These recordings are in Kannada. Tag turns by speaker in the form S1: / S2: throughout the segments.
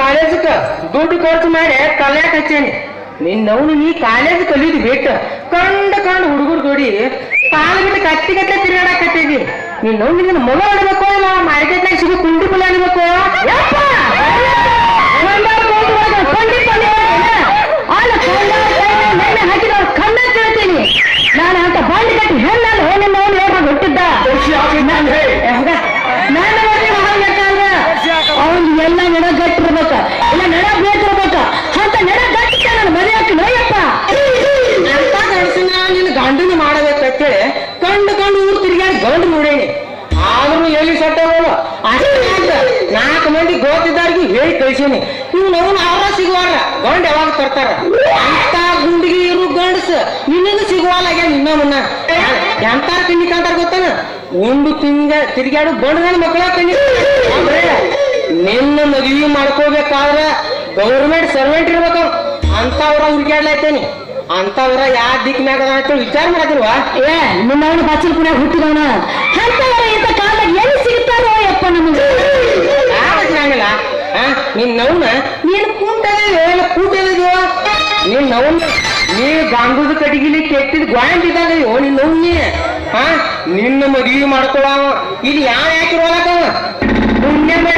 S1: ಕಾಲೇಜಕ್ಕ ದುಡ್ಡು ಖರ್ಚು ಮಾಡಿ ಕಲ್ಯಾಕ್ ಹಚ್ಚೇನಿ. ನಿನ್ನವನು ನೀ ಕಾಲೇಜ್ ಕಲಿಯೋದು ಬಿಟ್ಟು ಕಂಡ ಕಂಡು ಹುಡುಗರು ಜೋಡಿ ಕಾಲ ಬಿಟ್ಟು ಕತ್ತಿ ಕತ್ತೆ ತಿರುಗಾಡಕತ್ತಿದಿ ನಿನ್ನವ್ ನಿನ್ನ ಮಗ ಅನ್ಬೇಕು ಇಲ್ಲ ಮಾರ್ಕೆಟ್ನಾಗ ಸಿಗೋ ಕುಂಡಿ ಪುಲ್ಲ ಅನ್ಬೇಕು ನಾನು ಅಂತ ಬಾಂಡಿ ಕಟ್ಟಿ ಹೆಣ್ಣಲ್ಲ ನಿಮ್ಮ ಅವನು ಹುಟ್ಟಿದ್ದ. ನಾನು ಅವನ್ ಎಲ್ಲ ನೆಡ ಗಟ್ಟಿರ್ಬೇಕ ಇಲ್ಲ ನೆಡ ಅಂತ ನೆಡ ಗಟ್ಟಿ ನನ್ನ ಮನೆ ಹಾಕಿ ನಿನ್ನ ಗಂಡನ ಊರು ತಿರುಗಾಡಿ ಗಂಡು ನೋಡೇನಿ. ಆದ್ರೂ ಎಲ್ಲಿ ಸಟ್ಟವಲ್ಲ ಅಂತ ನಾಲ್ಕು ಮಂದಿ ಗೋತಿದ್ದಾರಿಗೆ ಹೇಳಿ ಕಳ್ಸೀನಿ. ಇವ್ ಅವ್ರ ಸಿಗುವಾರ. ಗಂಡ ಯಾವಾಗ ತರ್ತಾರ? ಅಂತ ಗುಂಡಿಗೆ ಇರು ಗಂಡಸ. ನಿನ್ನದು ಸಿಗುವಲ್ಲಾಗ್ಯ ನಿನ್ನ ಮುನ್ನ. ಎಂತಾರ ತಿಂಡಿ ಕಾಂತಾರ ಗೊತ್ತಾನ? ಒಂದು ತಿಂಗ ತಿರುಗಾಡು ಗಂಡನ ಮಕ್ಕಳ ಅಂದ್ರೆ ನಿನ್ನ ಮದುವೆ ಮಾಡ್ಕೋಬೇಕಾದ್ರೆ ಗೌರ್ಮೆಂಟ್ ಸರ್ವೆಂಟ್ ಇರ್ಬೇಕು. ಅಂತವ್ರ ಹುಡುಗಾಡ್ಲೈತೇನಿ ಅಂತವ್ರ ಯಾವ ದಿಕ್ಕಿನಾಗ ಅದ ಅಂತ ವಿಚಾರ ಮಾಡತ್ತಿಲ್ವಾ ಏ ನಿನ್ನವನು ಬಚ್ಚಲ್ ಕುಣ್ಯಾಗ ಹುಟ್ಟಿದವನ? ಅಂತವರ ಇಂಥ ಕಾಲದಾಗ ಎಲ್ಲಿ ಸಿಗ್ತಾರೋ ಯಪ್ಪ ನಮಗೆ? ಆಗಲ್ಲ ನಿನ್ನವನ ನೀನು ಕೂಟದಿದೆಯೋ ಏನು ಕೂಟದಿದೆಯೋ ನಿನ್ನವನ್ನ ನೀ ಗಾಂಧದ ಕಡಿಗಿಲಿ ಕೆಟ್ಟಿದ್ ಗ್ವಾಂಡ್ ಇದ್ದಾಗಯ್ಯೋ ನಿನ್ನವ್ನಿ ಹಾ ನಿನ್ನ ಮದುವೆ ಮಾಡ್ಕೊಳವ. ಇಲ್ಲಿ ಯಾವ ಯಾಕಿರೋಲಕ್ಕವ ಪುಣ್ಯ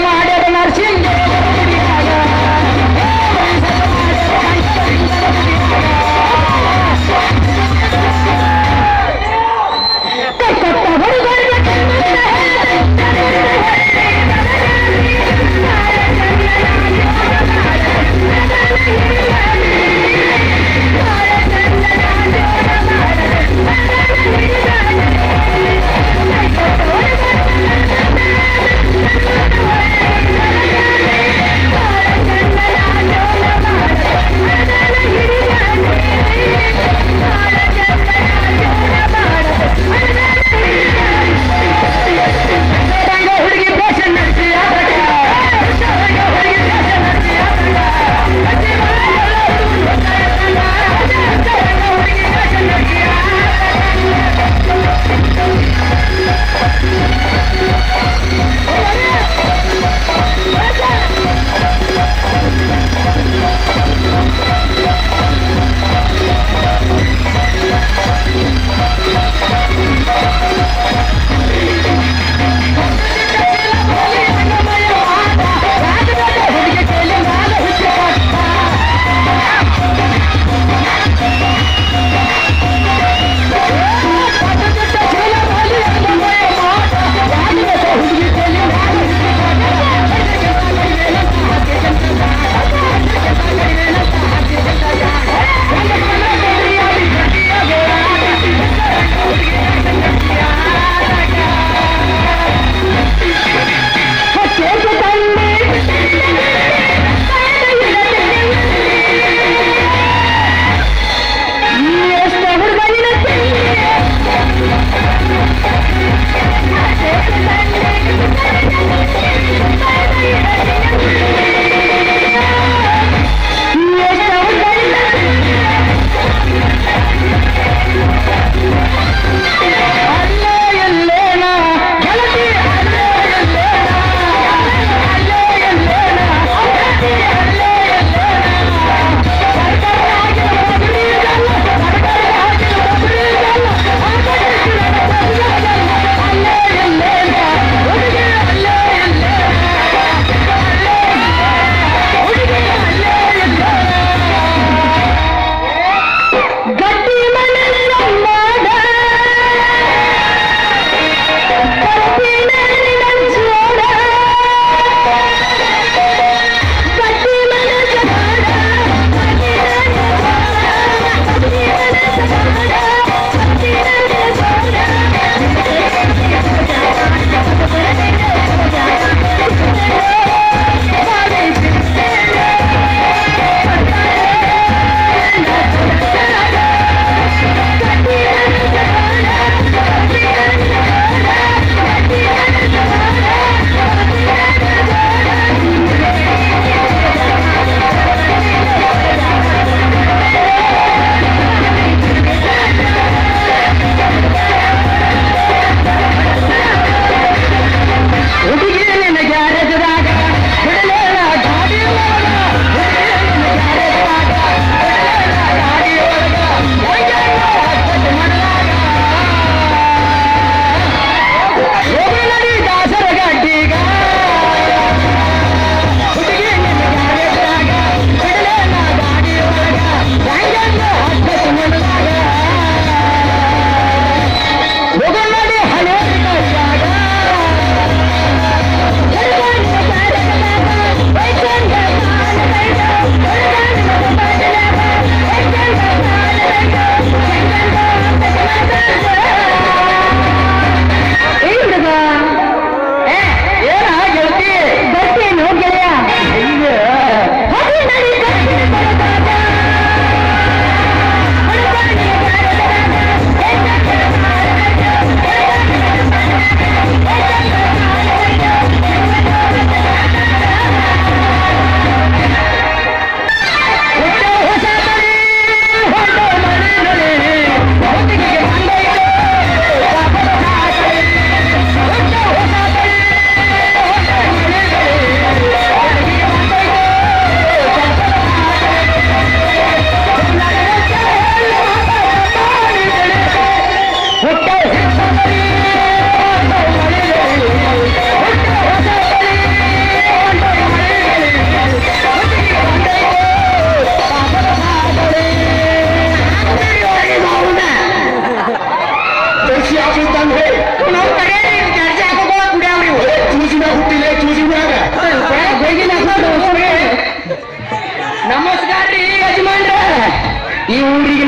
S1: ಮಾಡಿದ ನರಸಿಂಹ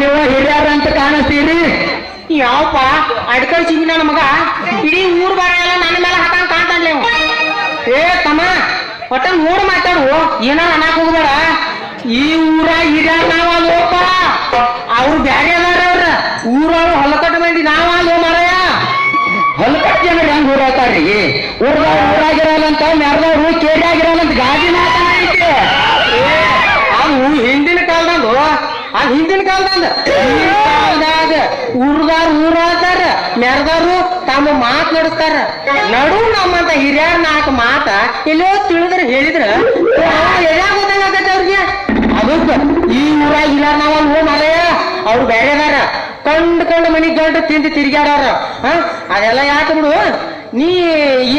S2: ನೀವು ಹಿರಿಯರ ಅಂತ ಕಾಣಿಸ್ತೀರಿ
S1: ಯಾವಪ್ಪ? ಅಡ್ಕಲ್ ಸಿಗಿ ನನ್ನ ಮಗ? ಇಡೀ ಊರ್ ಬಾರ ಎಲ್ಲ ನನ್ನ ಮೇಲೆ ಹಾಕಂಗ್ ಕಾಣ್ತಾನೆ. ಏ ತಮ್ಮ ಒಟ್ಟ ನೋಡ್ ಮಾತಾಡು. ಏನಾರ ಅನ್ನಕ್ ಹೋಗ್ಬೇಡ. ಈ ಊರ ಹಿರಿಯರ್ ನಾವ ಲೋಪ ಅವ್ರು ಬ್ಯಾರೆ ಅದಾರ ಅವ್ರ. ಊರವ್ರು ಹೊಲಕಟ್ಟ ಮಂದಿ ನಾವ ಲೋ ಮಾರಾಯ?
S2: ಹೊಲಕಟ್ಟ ಜನ ಹೆಂಗ್ ಊರಾತಾರ್ರಿ? ಊರ್ದವ್ರು ಊರಾಗಿರಲ್ಲ ಅಂತ ಮೆರ್ದವ್ರು ಆಗಿರಲ್ಲ ಅಂತ ಗಾದಿ ಮಾತಾಡೈತಿ
S1: ಏ, ಅದು ಹಿಂದಿನ ಕಾಲದಂದು ಅದು ಹಿಂದಿನ ಕಾಲದಾಗ ಕಾಲದಾಗ ಊರ್ದಾರ ಊರಾತಾರ ಮೆರದಾರು ತಮ್ಮ ಮಾತ್ ನಡೆಸ್ತಾರ. ನಡು ನಮ್ಮಂತ ಹಿರಿಯರ್ ನಾಲ್ಕು ಮಾತ ಇಲ್ಲೋ ತಿಳಿದ್ರ ಹೇಳಿದ್ರ ಅವ್ರಿಗೆ? ಅದಕ್ಕ ಈ ಊರಾಗ ಇಲ್ಲ ನಾವ್ ಅಲ್ಲಿ ಹೋ ಮಾಡ ಅವ್ರು ಬೇರೆದಾರ ಕಂಡು ಕಂಡ್ ಕಂಡ್ ಮನಿ ಗಂಡು ತಿಂದು ತಿರ್ಗ್ಯಾಡಾರ ಹ, ಅದೆಲ್ಲ ಯಾಕೆ ಬಿಡು? ನೀ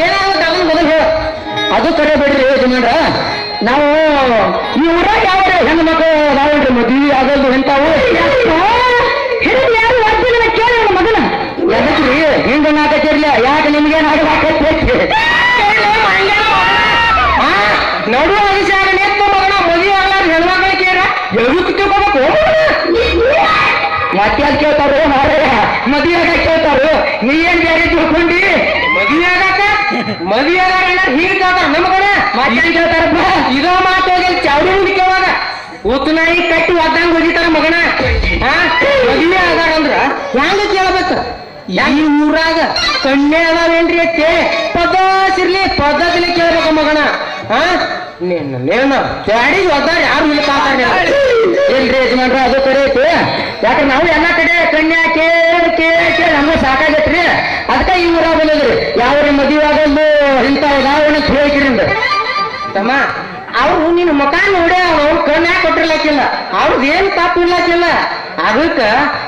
S1: ಏನಾಗುತ್ತೆ ಮೊದಲು ಹೇಳ.
S2: ಅದು ಕರೆ ಬಿಡ್ರಿ ಯಜಮಾನ್ರ. ನಾವು ಈ ಊರಾಗ ಯಾವ ಹೆಣ್ಣು ಮಕ್ಕಳು ನಾವೇನ್ರಿ ಮದ್ವಿ ಆಗಲ್ದು ಎಂತಾವು? ಹಿರಿದು ಯಾರು ಒಬ್ಬನ ಕೇಳಿ ನನ್ನ ಮಗನ. ಎದಕ್ರಿ? ಹಿಂಗ ನಾಟಕಿರ್ಲಿ ಯಾಕೆ ನಿಮ್ಗೇನು ಹಾಡು
S1: ಆ, ನಡು ಅಭಿಷೇಕ ನೆತ್ತ ಮಗನ ಮದುವೆ ಆಗ್ಲಾರ ಹೆಣ್ಮಕ್ಳು ಕೇಳ. ಎದಕ್ಕೆ ತಿಳ್ಕೊಬೇಕು?
S2: ಮತ್ತೆ ಅದ್ ಕೇಳ್ತಾರು? ಮಾರಯ್ಯ ಮದ್ವೆ ಆಗ ಕೇಳ್ತಾರು? ನೀ ಏನ್ ಬೇರೆ ತಿಳ್ಕೊಂಡಿ?
S1: ಮದುವೆ ಆಗಾಕ ಮದುವೆ ಹೀಗೆ ಕೇಳ್ತಾರ ನಮ್ಮ ಕಡೆ
S2: ಮತ್ತೆ ಕೇಳ್ತಾರಪ್ಪ?
S1: ಇದೋ ಮಾತು ಹೋಗಿ ಚಾವಡಿ ಹುಡುಕವಾಗ ಉತ್ತನಾಯಿ ಕಟ್ಟಿ ಒದ್ದಂಗ್ ಹೊಡಿತಾರ ಮಗನ? ಮದುವೆ ಆಗಾರ ಅಂದ್ರ ಹ್ಯಾಂಗ ಕೇಳ್ಬೇಕ? ಈ ಊರಾಗ ಕಣ್ಣೆ ಅದಾವೇನ್ರಿ ಅತ್ತೆ ಪದಾಸಿರ್ಲಿ ಪದ್ಧತಿಲಿ ಕೇಳ್ಬೇಕ ಮಗನ. ಹಾ ನೀನು ನೇನ ಒದ್ದಾರ ಯಾರು ಇಲ್ಲ
S2: ಇಲ್ರಿ ಯಜಮಾನ್ರ, ಅದು ಕರೆ ಐತಿ? ಯಾಕಂದ್ರೆ ನಾವು ಎಲ್ಲಾ ಕಡೆ ಕಣ್ಣೆ ಕೇಳಿ ಕೇಳಿ ಕೇಳಿ, ನಮ್ಗೆ ಸಾಕಾಗೈತ್ರಿ. ಅದಕ್ಕ ಈ ಊರಾಗ ಬಂದದ್ರಿ. ಯಾವ ಮದುವೆ ಆಗಲ್ದು ಇಂಥ ಉದಾಹರಣೆ ಕೇಳಿಕ್ರಿ
S1: ತಮ್ಮ ಅವ್ರು ನಿನ್ನ ಮುಖ ನೋಡಿ ಅವ್ರು ಕಣ್ಣ ಕೊಟ್ಟಿರ್ಲಾಕಿಲ್ಲ? ಅವ್ರದ್ದು ಏನು ತಪ್ಪು ಇರ್ಲಾಕಿಲ್ಲ? ಅದಕ್ಕ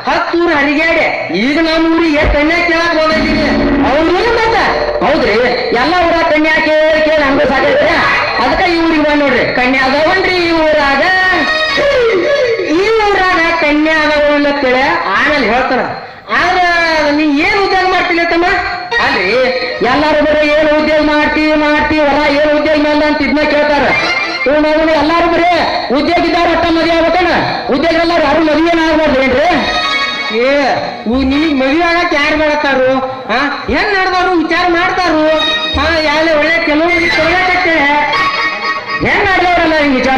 S1: ಹತ್ತೂರು ಹರಿಗಾಡೆ. ಈಗ ನಮ್ಮ ಊರಿಗೆ ಕನ್ಯಾ ಕೇಳಕ್ ಹೋಗಿದ್ದೀನಿ ಅವ್ರು ಮತ್ತ
S2: ಹೌದ್ರಿ, ಎಲ್ಲ ಊರ ಕನ್ಯಾ ಕೇಳಿ ಕೇಳಿ ಹಂಗ ಸಾಕೈತ್ರಿ? ಅದಕ್ಕೆ ಈ ಊರಿಗೆ ಬಂದ್ ನೋಡ್ರಿ.
S1: ಕನ್ಯಾ ಅದಾವನ್ರಿ ಈ ಊರಾಗ? ಈ ಊರಾಗ ಕನ್ಯಾ ಅದಾವ ಅಂತೇಳಿ ಆಮೇಲೆ ಹೇಳ್ತಾರ. ಆದ್ರ ನೀ ಏನ್ ಉದ್ಯೋಗ ಮಾಡ್ತಿಲ್ಲ ತಮ್ಮ
S2: ಅಲ್ರಿ ಎಲ್ಲಾರು ಬರೀ ಏನು ಉದ್ಯೋಗ ಮಾಡ್ತೀವಿ ಮಾಡ್ತೀವಿ ಹೊರ ಏನು ಉದ್ಯೋಗ ಮಾಡಲ್ಲ ಅಂತ ಇದನ್ನ ಕೇಳ್ತಾರ. ಇವ್ ಎಲ್ಲಾರು ಬರೀ ಉದ್ಯೋಗ ಇದ್ದಾರ ಅಟ್ಟ ಮದುವೆ ಆಗ್ಬೇಕಣ ಉದ್ಯೋಗ ಎಲ್ಲಾರು ಯಾರು ಮದುವೆ ಆಗ್ಬಾರ್ದು ಏನ್ರಿ?
S1: ಏ ನೀ ಮದುವೆ ಆಗಕ್ ಯಾರು ಮಾಡತ್ತಾರು? ಹಾ ಹೆಂಗ್ ನಡೆದವ್ರು ವಿಚಾರ ಮಾಡ್ತಾರು? ಹಾ ಯಾವ್ದೇ ಒಳ್ಳೆ
S2: ಹಿಂಗ್ ವಿಚಾರ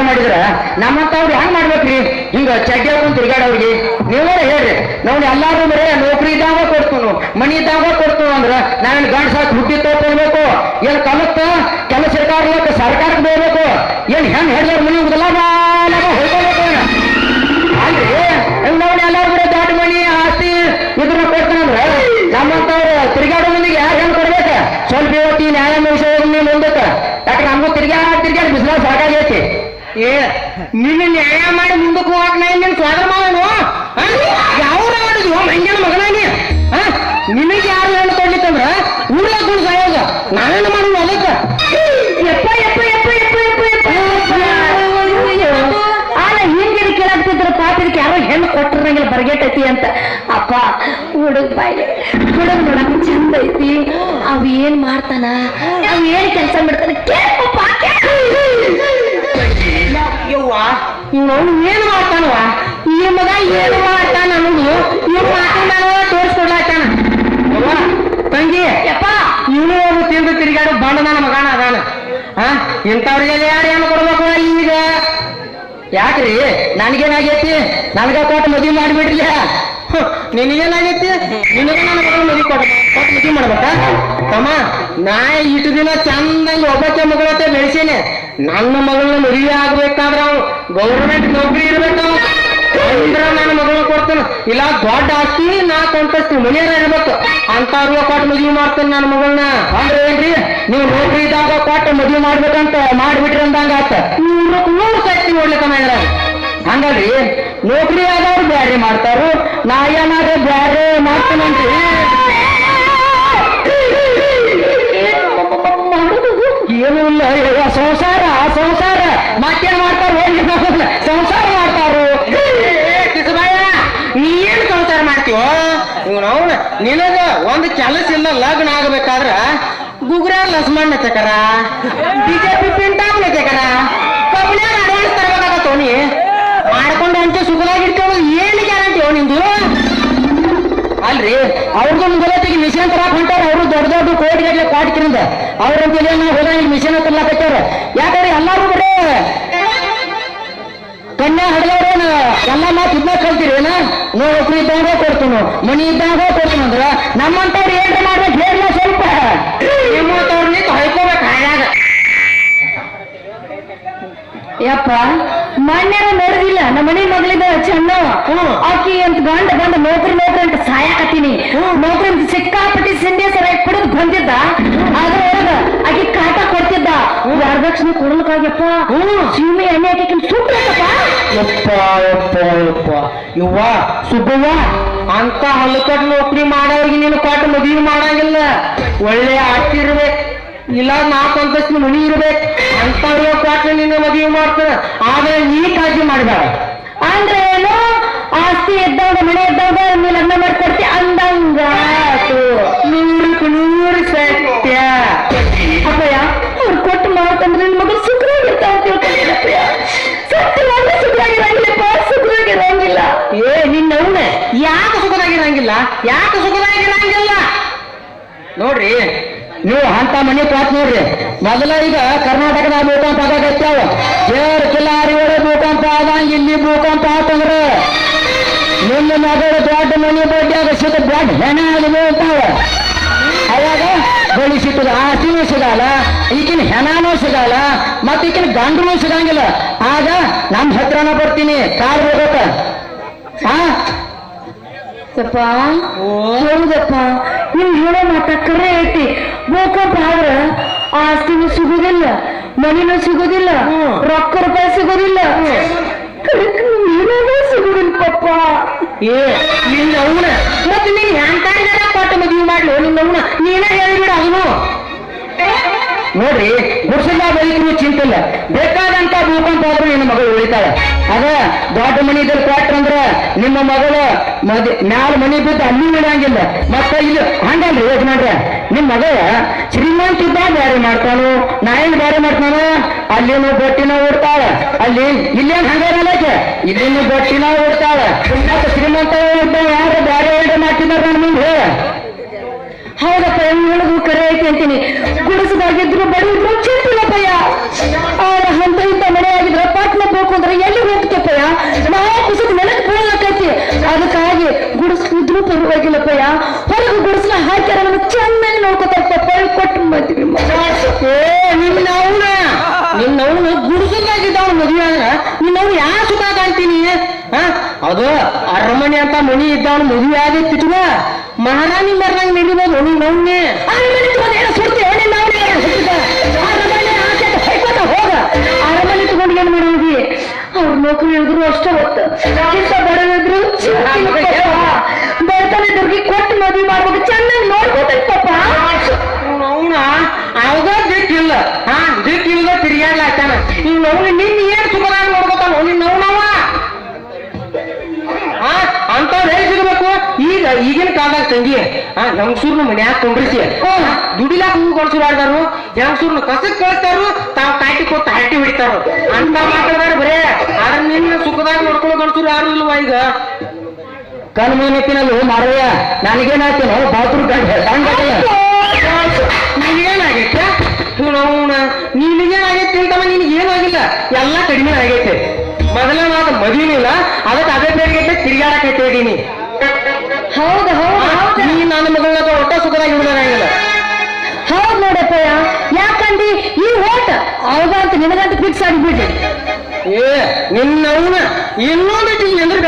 S2: ಮಾಡಿದ್ರ ನಮ್ಮಂತವ್ರು ಹೆಂಗ್ ಮಾಡ್ಬೇಕ್ರಿ? ಹಿಂಗ ಚಡ್ಡಿ ಹಾಕೊಂಡ್ ತಿರ್ಗಾಡವ್ರಿಗೆ ನೀವೇ ಹೇಳ್ರಿ. ನೋಡಿ ಎಲ್ಲಾರು ಬರೇ ನೌಕರಿ ಇದ್ದಾಗ ಕೊಡ್ತೀವಿ ಮನಿ ಇದ್ದಾಗ ಕೊಡ್ತು ಅಂದ್ರ ನಾನು ಗಂಡ ಸಾಕ್ ಹುಟ್ಟಿ ತೋಕೊಳ್ಬೇಕು ಏನ್ ಕಲತ್ತ ಕೆಲಸ ಸರ್ಕಾರಕ್ಕೆ ಸರ್ಕಾರಕ್ಕೆ ಬೇಬೇಕು ಏನ್ ಹೆಂಗ್ ಹೇಳಿದ್ರ ಮನಿ ಉಗ್ದಲ್ಲ
S1: ಏ, ನಿನ್ನ ನ್ಯಾಯ ಮಾಡಿ ಮುಂದಕ್ಕೆ ಹೋಗಕ್ ನಾ ನಿನ್ ಸ್ವಾದ ಮಾಡೋನು ಯಾವ ಮಾಡಿದ್ವು ಮಂಗ್ಯನ ಮಗನ ನೀ ಹಾ ನಿನಗೆ ಯಾರು ಹೆಣ್ಣು ಕೊಡ್ಲಿಕ್ಕಂದ್ರ ಊರಾಗ ಗುಣ ಸಾಯೋಗ ನಾವೇನು ಮಾಡುವ ಅದಕ್ಕ.
S2: ಯಪ್ಪ ಯಪ್ಪ ಯಪ್ಪ ಯಪ್ಪ ಯಪ್ಪ ಯಪ್ಪ ಆನ ಹಿಂದಿನ ಕೇಳಾಗ್ತಿದ್ರ ಪಾತ್ರಕ್ಕೆ ಯಾರೋ ಹೆಣ್ಣು ಕೊಟ್ಟಿರಂಗಿಲ್ಲ, ಬರ್ಗೆಟ್ಟೈತಿ ಅಂತ. ಅಪ್ಪ, ಹುಡುಗ ಬಾಯಿ, ಹುಡುಗ ನೋಡಕ್ ಚಂದ ಐತಿ. ಅವ್ ಏನ್ ಮಾಡ್ತಾನ? ಅವ್ ಏನ್ ಕೆಲಸ ಮಾಡ್ತಾನ? ಕೇಳಪ್ಪ
S1: ಇವ್ನು ಏನು ಮಾಡ್ತಾನವ? ಈ ಮಗ ಏನು ಮಾಡ್ತಾನ ಅನ್ನೋದು ಇವ್ ಮಾತಿನ ತೋರಿಸ್ಕೊಡ್ಲಾತಾನ ತಂಗಿ
S2: ಯಪ್ಪ.
S1: ಇವನು ಒಬ್ಬ ತಿಂದು ತಿರುಗಾಡು ಬಂಡ ನನ್ನ ಮಗನ ಅದಾನ. ಹಾ ಇಂಥವ್ರಿಗೆ ಯಾರು ಏನು ಕೊಡ್ಬೇಕು ಈಗ?
S2: ಯಾಕ್ರಿ? ನನಗೇನಾಗೈತಿ? ನನಗ ಕೊಟ್ಟು ಮದುವೆ ಮಾಡಿಬಿಡ್ರಿ.
S1: ನಿನಗೇನಾಗೈತಿ? ನಿನಗೆ ನನ್ನ ಮದುವೆ ಕೊಟ್ಟು ಮದುವೆ ಮಾಡ್ಬೇಕಾ? ತಮ್ಮ ನಾ ಇಷ್ಟು ದಿನ ಚಂದಂಗ ಒಬ್ಬಕ್ಕೆ ಮಗಳತ್ತೆ ಬೆಳೆಸೀನಿ. ನನ್ನ ಮಗಳನ್ನ ಮದುವೆ ಆಗ್ಬೇಕಾದ್ರ ಅವ್ನು ಗೌರ್ಮೆಂಟ್ ನೌಕರಿ ಇರ್ಬೇಕು. ನನ್ನ ಮಗಳನ್ನ ಕೊಡ್ತಾನ. ಇಲ್ಲ, ದೊಡ್ಡ ಆಸ್ತಿ, ನಾ ಅಂತಸ್ತಿ ಮನೆಯರ ಇರ್ಬೇಕು. ಅಂತವ್ರಿಗೆ ಕೊಟ್ಟು ಮದುವೆ ಮಾಡ್ತಾನೆ ನನ್ನ ಮಗಳನ್ನ.
S2: ಅಂದ್ರೆ ಏನ್ರಿ? ನೀವು ನೌಕರಿ ಇದ್ದಾಗ ಕೊಟ್ಟು ಮದುವೆ ಮಾಡ್ಬೇಕಂತ ಮಾಡ್ಬಿಟ್ರಿ ಅಂದಂಗ ಆತ.
S1: ನೂರಕ್ಕೆ ನೂರು ಸೈತಿ ನೋಡ್ಲಿಕ್ಕ ಮಾಡಿದ್ರ
S2: ಹಂಗಲ್ರಿ? ನೌಕರಿ ಆದವ್ರು ಬ್ಯಾರೆ ಮಾಡ್ತಾರು ನಾ ಏನಾದ್ರೆ ಬ್ಯಾರೆ ಮಾಡ್ತೀನಂತ್ರಿ.
S1: ಅವನ ನಿನಗ ಒಂದು ಕೆಲಸ ಇಲ್ಲ, ಲಗ್ನ ಆಗ್ಬೇಕಾದ್ರ ಗುಗ್ರ ಲಸ್ಮಣ್ಣ ತೆಕರ ಬಿಜೆಪಿ ಪಿಂಟಾಮ್ನ ತೆಕರ ಕಬ್ಬಿನಾಗ ಅಡ್ವಾನ್ಸ್ ಮಾಡ್ಕೊಂಡು ಅಂತ ಸುಖದಾಗಿರ್ತೀವ ಏನು ಗ್ಯಾರಂಟಿ
S2: ಅಲ್ರಿ ಅವ್ರದ್ದು ಮುಗಲತ್ತಿಗೆ ಮಿಷನ್ ತರಕ್ ಹೊಂಟಾರ, ಅವರು ದೊಡ್ಡ ದೊಡ್ಡ ಕೋಟಿ ಗಟ್ಟಲೆ ಕಾಟ್ಕಿರಿಂದ ಅವ್ರಂತ ನಾವು ಹೋದ ಮಿಷನ್ ತರ್ಲಾಕತ್ತಾರ ಯಾಕಂದ್ರೆ ಎಲ್ಲಾರು ಬರೇ ಕನ್ಯಾ ಹಡದವ್ರೇನ ಎಲ್ಲ ಮಾತು ಇದನ್ನ ಕಲ್ತಿರೇನ ನೋಡ್ರಿ ಇದ್ದಾಗ ಕೊಡ್ತೀನಿ, ಮನಿ ಇದ್ದಾಗ ಕೊಡ್ತೀನಿ ಅಂದ್ರ ನಮ್ಮಂತವ್ರು ಏನ್ರ ಮಾಡ್ಬೇಕು ಹೇಳ ಸ್ವಲ್ಪ.
S1: ನಿಮ್ಮಂತವ್ರು
S3: ಯಪ್ಪ ಮೊನ್ನೆರ ನೋಡಿದಿಲ್ಲ ನಮ್ಮ ಮನೆ ಮಗಳಿದ ಚೆನ್ನ ಆಕಿ ಅಂತ ಗಂಡ ಬಂದ ನೌಕರಿ ನೌಕರಿ ಅಂತ ಸಾಯಕತ್ತೀನಿ. ನೌಕರಿ ಅಂತ ಸಿಕ್ಕಾಪಟ್ಟಿ ಸಿಂಧೆ ಸರ ಕುಡಿದು ಬಂದಿದ್ದ. ಅದ್ರ ಒಳಗ ಆಕಿ ಕಾಟ ಕೊಡ್ತಿದ್ದ. ವರದಕ್ಷಿಣೆ ಕೊಡ್ಲಿಕ್ಕಾಗ್ಯಪ್ಪ ಸೀಮೆ ಎಣ್ಣೆ ಹಾಕಿ ಸುಟ್ಟಪ್ಪ
S1: ಯಪ್ಪ ಯಪ್ಪ ಯಪ್ಪ. ಇವ್ವ ಸುಬ್ಬವ್ವ ಅಂತ ಹೊಲಕಟ್ ನೌಕರಿ ಮಾಡೋರಿಗೆ ನೀನು ಕೊಟ್ಟು ಮದುವೆ ಮಾಡಂಗಿಲ್ಲ. ಒಳ್ಳೆ ಆಸ್ತಿ ಇರ್ಬೇಕು ಇಲ್ಲ, ನಾಲ್ಕು ಅಂತಸ್ತಿನ ಮನಿ ಇರ್ಬೇಕು. ಅಂತವ್ರಿಗೆ ಕೊಟ್ಟು ನಿನ್ನ ಮದುವೆ ಮಾಡ್ತಾರ. ಆದ್ರೆ ನೀ ಕಾಳಜಿ ಮಾಡಬೇಡ
S3: ಅಂದ್ರೆ ಏನು? ಆಸ್ತಿ ಇದ್ದಾಗ ಮನೆ ಇದ್ದಾಗ ನೀ ಲಗ್ನ ಮಾಡ್ಕೊಡ್ತಿ ಅಂದಂಗಾತು
S1: ನೂರಕ್ಕೆ ನೂರು ಸತ್ಯ.
S3: ಅಪ್ಪಯ್ಯ, ಅವ್ರು ಕೊಟ್ಟು ಮಾಡ್ತಂದ್ರೆ ನಿನ್ ಮಗಳು ಸುಖರಾಗಿರ್ತಾವ ತಿಳ್ಕೊಂಡಿರಪ್ಪಯ್ಯ ಸತ್ಯವಾಗ್ಲೂ ಸುಖರಾಗಿರಂಗಿಲ್ಲಪ್ಪ ಸುಖರಾಗಿರಂಗಿಲ್ಲ
S1: ಏ, ನಿನ್ನ ಅವನ. ಯಾಕೆ ಸುಖದಾಗಿರಂಗಿಲ್ಲ ಯಾಕೆ ಸುಖದಾಗಿರಂಗಿಲ್ಲ
S2: ನೋಡ್ರಿ ನೀವು ಅಂತ ಮನೆ ಪಾತ್ ನೋಡ್ರಿ. ಮೊದಲ ಈಗ ಕರ್ನಾಟಕದ ಭೂಕಂಪ ಆಗತ್ಯಾವ ಜೇರ್ ಕಿಲಾರಿ ಒಳಗೆ ಭೂಕಂಪ ಆದ ಇಲ್ಲಿ ಭೂಕಂಪ ಆತಂದ್ರೆ ನಿಮ್ಮ ಮಗಳು ದೊಡ್ಡ ಮನೆ ಬಡ್ಡಿಯಾಗ ಸಿಕ್ಕ ದೊಡ್ಡ ಹೆಣ ಆಗಿ ಬೀಳ್ತಾವ. ಅವಾಗ ಬಳಿ ಸಿಕ್ಕದ ಆಸ್ತಿನೂ ಸಿಗಲ್ಲ ಈಗಿನ ಹೆಣನೂ ಸಿಗಲ್ಲ ಮತ್ತೆ ಈಗಿನ ಗಂಡನೂ ಸಿಗಂಗಿಲ್ಲ. ಆಗ ನಮ್ಮ ಹತ್ರನ ಬರ್ತೀನಿ ಕಾರ್ ಹೋಗತ್ತ ಹಾ
S3: ಯಪ್ಪ ಹೌದಪ್ಪ ನೀವ್ ಹೇಳೋ ಮಾತ ಕರೆ ಐತಿ. ಭೂಕಂಪ ಆದ್ರ ಆಸ್ತಿನೂ ಸಿಗುದಿಲ್ಲ ಮನಿನೂ ಸಿಗುದಿಲ್ಲ ರೊಕ್ಕ ರೂಪಾಯಿ ಸಿಗುದಿಲ್ಲ. ನೀನಾಗ ಸಿಗುದಿಲ್ಲ ಪಪ್ಪ.
S1: ಏ ನಿನ್ನ ಅವನ. ಮತ್ತೆ ನೀನ್ ಹ್ಯಾಂಗ್ ಕೊಟ್ಟ ಮದುವೆ ಮಾಡ್ಲು ನಿನ್ನ ಅವನ. ನೀನೇ ಹೇಳಿಬಿಡ ಅವನು
S2: ನೋಡ್ರಿ ಗುಡ್ಸಿಲ್ಲ ಬೆಳಿಗ್ಗೆ ಚಿಂತಿಲ್ಲ. ಬೇಕಾದಂತ ಭೂಕಂಪ ಆದ್ರೂ ನಿನ್ನ ಮಗಳು ಉಳಿತಾಳೆ. ಅದ ದೊಡ್ಡ ಮನಿ ಇದ್ರೆ ಅಂದ್ರ ನಿಮ್ಮ ಮಗಳು ಮದ್, ಮ್ಯಾಲ ಮನಿ ಬಿದ್ದು ಅಲ್ಲಿ ಉಳಿಯಂಗಿಲ್ಲ. ಮತ್ತ ಇಲ್ಲಿ ಹಂಗಲ್ರಿ ಯೋಚನೆ ನಿಮ್ಮ ಮಗಳ ಶ್ರೀಮಂತ ಇದ್ದ ಬ್ಯಾರೆ ಮಾಡ್ತಾನು ನಾ ಏನ್ ಬ್ಯಾರೆ ಮಾಡ್ತಾನ, ಅಲ್ಲಿನೂ ಬೊಟ್ಟಿನ ಓಡ್ತಾಳ. ಅಲ್ಲಿ ಇಲ್ಲೇನ್ ಹಂಗಾರಲ್ಲಕ್ಕೆ ಇಲ್ಲಿನೂ ಬೊಟ್ಟಿನ ಉಡ್ತಾಳ ಮತ್ತೆ ಶ್ರೀಮಂತ ಇದ್ದ ಯಾರು ಬ್ಯಾರೆ ಏನ್ರ ಮಾಡ್ತಿದಾರ ನನ್ ಮುಂದೆ ಹೇಳ
S3: ಹೌದಪ್ಪ ಹೆಂಗ್ ಹೇಳುದು ಅಂತೀನಿ ಗುಡಿಸದಾಗಿದ್ರು ಬಡಿ ಇದ್ರು ಚಿಂತಿಲ್ಲಪ್ಪಯ್ಯ ಅವ್ರ ಹಂತ ಇಂತ ಮನೆ ಆಗಿದ್ರ ಪಾಟ್ನ ಬೇಕು ಅಂದ್ರೆ ಎಲ್ಲಿ ಹೋಗ್ತಪ್ಪಯ್ಯ ನಾವು ಕುಸಿದ ನೆಲಕ್ಕೆ ಬೀಳಕೈತಿ ಅದಕ್ಕಾಗಿ ಗುಡಿಸ್ತಿದ್ರು ಪರವಾಗಿಲ್ಲಪ್ಪಯ್ಯ ಹೊರಗೆ ಗುಡಿಸ್ಲ ಹಾಕ್ಯಾರ ನಮ್ಗೆ ಚೆನ್ನಾಗಿ ನೋಡ್ಕೋತಾರಪ್ಪ ಪಳಿ ಕೊಟ್ಟು ಮದ್ವಿ
S1: ಏ, ನಿನ್ನ ಅವನ. ನಿನ್ನ ಅವನು ಗುಡಿಸಲ್ಲಾಗಿದ್ದವನು ಮದುವೆ ಅಂದ್ರ ನಿನ್ನ ಅವ್ನು ಯಾ ಸುಖ ಕಾಣ್ತೀನಿ ಅದು ಅರಮನೆ ಅಂತ ಮನಿ ಇದ್ದವನು ಮದುವೆ ಆಗಿತ್ತು ಮಹಾರಾಣಿ ಮರ್ನಾಗ ನಡಿಬೋದು ನಿನ್ನ ಒಮ್ಮೆ
S3: ಅರಮನೆ ತಗೊಂಡು ಏನೋ ಹೋಗ. ಮಾಡೋದಿ? ಅವ್ರ ನೌಕರಿ ಹೇಳಿದ್ರು ಅಷ್ಟೇ ಹೊತ್ತು. ಬಡವಿದ್ರು ಬರ್ತಾನೆ ದುರ್ಗಿ ಕೊಟ್ಟು ಮದುವೆ ಮಾಡ್ಬೇಕು. ಚೆನ್ನಾಗಿ ನೋಡ್ಕೋತೈತಪ್ಪ
S1: ಅವನ ಅವಾಗ ದಿಕ್ಕಿಲ್ಲ ಹಾ ದಿಕ್ಕಿಲ್ಲ ತಿರ್ಗಾಡ್ಲಾಗ್ತಾನ ನಿನ್ನ ಅವನು ನಿನ್ನ ಏನ್ ಸುಖದಾಗ ನೋಡ್ಕೊತಾನ, ನಿನ್ನ ಅವನವ? ಹಾ ಹೇಳಿ ಸಿಗ್ಬೇಕು. ಈಗ ಈಗಿನ ಕಾಲದಾಗ ತಂಗಿ ಹಾ ಹೆಂಗಸೂರ್ನ ಮನ್ಯಾಗ ಕುಂಡ್ರಿಸಿ. ದುಡಿಲಾಕ ಹೂ ಕೊಡ್ಸುರಾಡ್ದಾರು ಹೆಂಗಸೂರ್ನ ಕಸಕ್ ಕಳಿಸ್ತಾರು ತಾವ್ ಕಾಟಿ ಕೊಟ್ಟು ಹಟ್ಟಿ ಹಿಡಿತಾರು. ಅಂತ ಮಾತಾಡ್ದಾರ ಬರೇ ಅದ್ರ ನಿನ್ನ ಸುಖದಾಗ ನೋಡ್ಕೊಳ್ಳೋ ಗಂಡಸರು ಯಾರು ಇಲ್ವಾ ಈಗ?
S2: ಕಣ್ಮೂನಿಪಿನಲ್ಲಿ ಮಾರಯ್ಯ ನಾವು ಬಾತ್ರೂಮ್
S1: ನಿನಗೇನಾಗೈತೆ? ನಿನಗೇನಾಗೈತೆ ಅಂತಮ್ಮ ನಿನಗೆ ಏನಾಗಿಲ್ಲ ಎಲ್ಲ ಕಡಿಮೆ ಆಗೈತೆ. ಮೊದಲ ಮಾತು ಮದುವೆನಿಲ್ಲ ಅದಕ್ಕೆ ಅದೇ ಬೇರೆ ತಿರುಗಾಡಕೈತೆ ಇದೀನಿ
S3: ಹೌದು ಹೌದು
S1: ನೀ ನನ್ನ ಮಗಳನ್ನ ಒಟ್ಟ ಸುಖದಾಗಿ ಬಿಡೋದಾಗಿಲ್ಲ
S3: ಹೌದು ನೋಡಪ್ಪಯ್ಯ ಯಾಕಂದಿ ಈ ಓಟ್ ಅವಾಗ ಅಂತ ನಿನಗಂತ ಫಿಕ್ಸ್ ಆಗಿಬಿಡ್ರಿ
S1: ಏ ನಿನ್ನವನ ಇನ್ನೊಂದು ಅಂದ್ರೆ